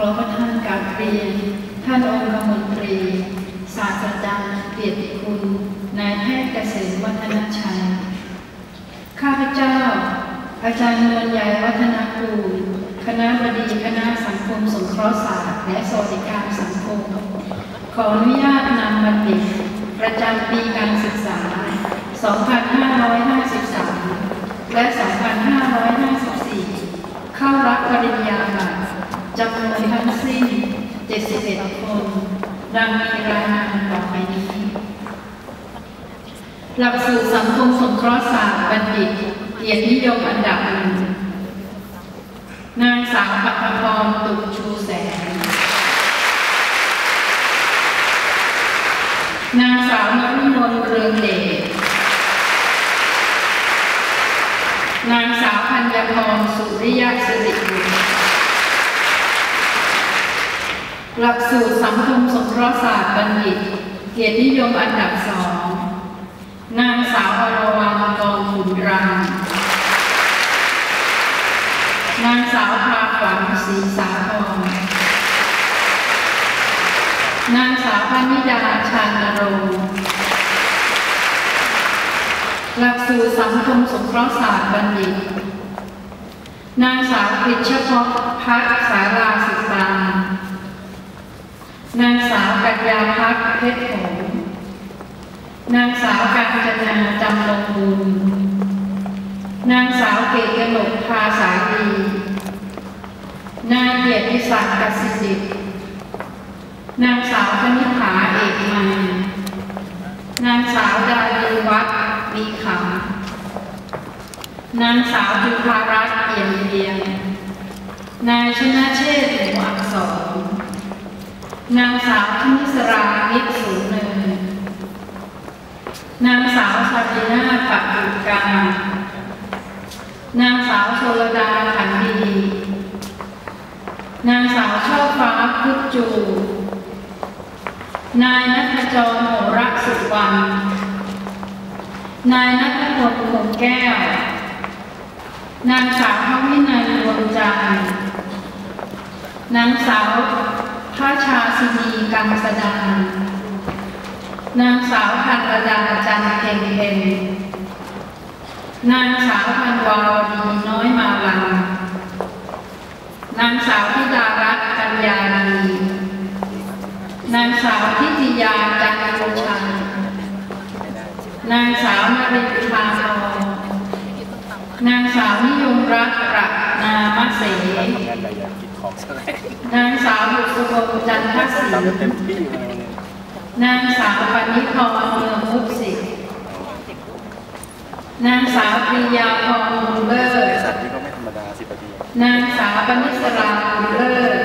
ขอพระท่านกาบเรียนท่านองคมนตรี ศาสตราจารย์เกียรติคุณ นายแพทย์เกษมวัฒนชัย ข้าพเจ้า อาจารย์นวลใหญ่วัฒนาคูลคณะบดีคณะสังคมสงเคราะห์ศาสตร์ และสวัสดิการสังคม ขออนุญาตนำบัณฑิตประจำปีการศึกษา 2553 และ 2554 เข้ารับปริญญาบัตร จำนวนทั้งสิ้น 71 คนดังมีรายงานต่อไปนี้ หลักสูตรสังคมสงเคราะห์ศาสตร์บัณฑิตเกียรตินิยมอันดับหนึ่งนางสาวปัทพรตุกชูแสง นางสาวนรุมนเรืองเดชนางสาวพัญญพรสุริยสิริบุตร หลักสูตรสังคมสงเคราะห์ศาสตร์บัณฑิต เกียรตินิยมอันดับสอง นางสาวอรวรรณกองขุนรามนางสาวพาขวัญศรีสาครนางสาวพนิดาชานรงค์หลักสูตรสังคมสงเคราะห์ศาสตร์บัณฑิต นางสาวพิชพพัฒสาราสิตา นางสาวกัญญาพัฒเพชรหงส์นางสาวกาญจนาจำลงบุญ นางสาวเกตกนกพาสาลีนายเกียรติศักดิ์กสิดิตนางสาวคณิษฐาเอกมัน นางสาวดาลีวัฒน์มีขำนางสาวจุภารัตน์เอี่ยมเรียง นายชนะเชษฐ์หนูอักษร นางสาวธนิสรานิสูเนินนางสาวซาบินาปักบุตการนางสาวโชลดาขันดี นางสาวช่อฟ้าพุทจู นายนัทจรโหรักสุวรรณ นายนัทพลคงแก้ว นางสาวพวินัยดวงจันทร์นางสาว พระชาสินีกังสดานนางสาวพันรดาจันเพ็งเพ็งนางสาวพันวาวดีน้อยมาลังนางสาวธิดารัตน์กัญญาณีนางสาวทิติยาจันโอชานางสาวมาริพาทองนางสาวนิยมรัตน์ประนามเส ทำงานแต่อย่าคิดของซะเลยนางสาวบุษบงจันทศรีทำได้เต็มที่เลยนางสาวปณิพรเมืองมุกสิกนางสาวปริยาพรบุญเลิศบริษัทนี้ก็ไม่ธรรมดาสิบปีนางสาวปณิสราบุญเลิศ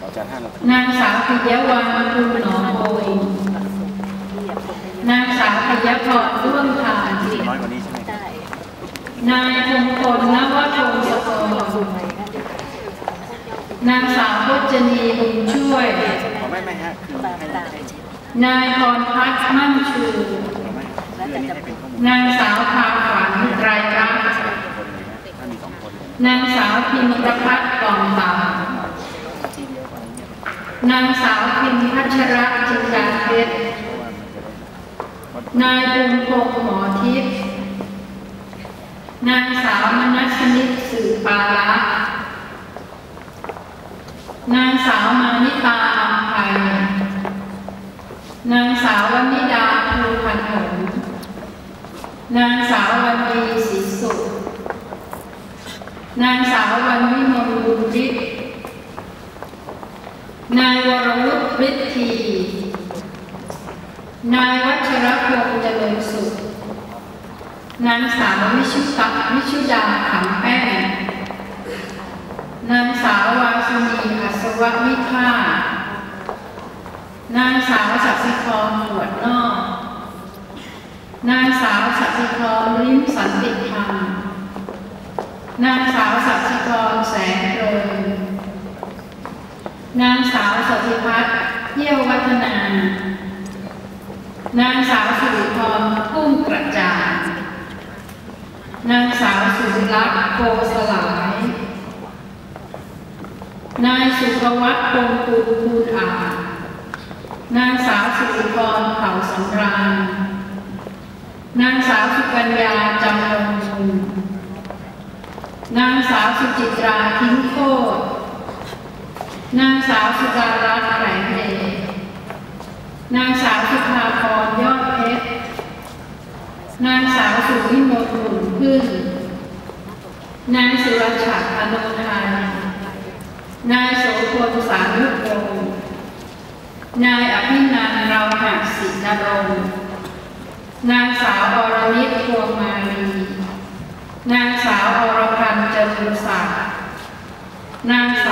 ขอจานห้านาทีนางสาวปิยวันคุณหนองโอยนางสาวปิยพรร่วมทานน้อยกว่านี้ใช่ไหมได้นายพงพลนวพงศกร นางสาวพจนีบุญช่วย ไม่ไม่ฮะคือนายพรพัฒน์มั่นชูนางสาวพาขวัญไตรรัตน์นางสาวพิมประพัฒน์กองตาทีเดียวกว่านี้เนี่ยนางสาวพิมพัชรจินดาเพชรนจะได้นายบุญพงษ์หมอทิพย์นางสาวมนัสนิตสื่อปาละ นางสาวมานิตาอัมภัยนางสาววนิดาภูพันหงนางสาววันดีศรีสุขนางสาววันวิมลบุญฤทธิ์นายวรวุฒิฤทธี นายวัชรพงษ์เจริญสุข นางสาววิชุตะวิชุดาขำแป้งนางสาววาสนี ววิภานางสาวสัสิธรหวดนอก นางสาวสัสิธรลิ้มสันติธรรม นางสาวสัสิธรแสงเริงนางสาวสติพัฒน์เยี่ยววัฒนา นางสาวสุริพรพุ่มกระจางนางสาวสุริลักษ์โกสลาย สุภวัฒน์พงศ์ปูภูลอาจนางสาวสุริพรเผ่าสำราญ นางสาวสุกัญญาจำลงชุมนางสาวสุจิตราทิ้งโคตรนางสาวสุดารัตน์แหลงเดนางสาวสุภาพรยอดเพชร นางสาวสุวิมลหนุนพึ่งนายสุรชัดอนุทาน นายโสพลสารุพงศ์นายอภินันเราหักศินรงนางสาวอรณิตพวงมาลีนางสาวอรพันธ์เจริญศักดิ์นางส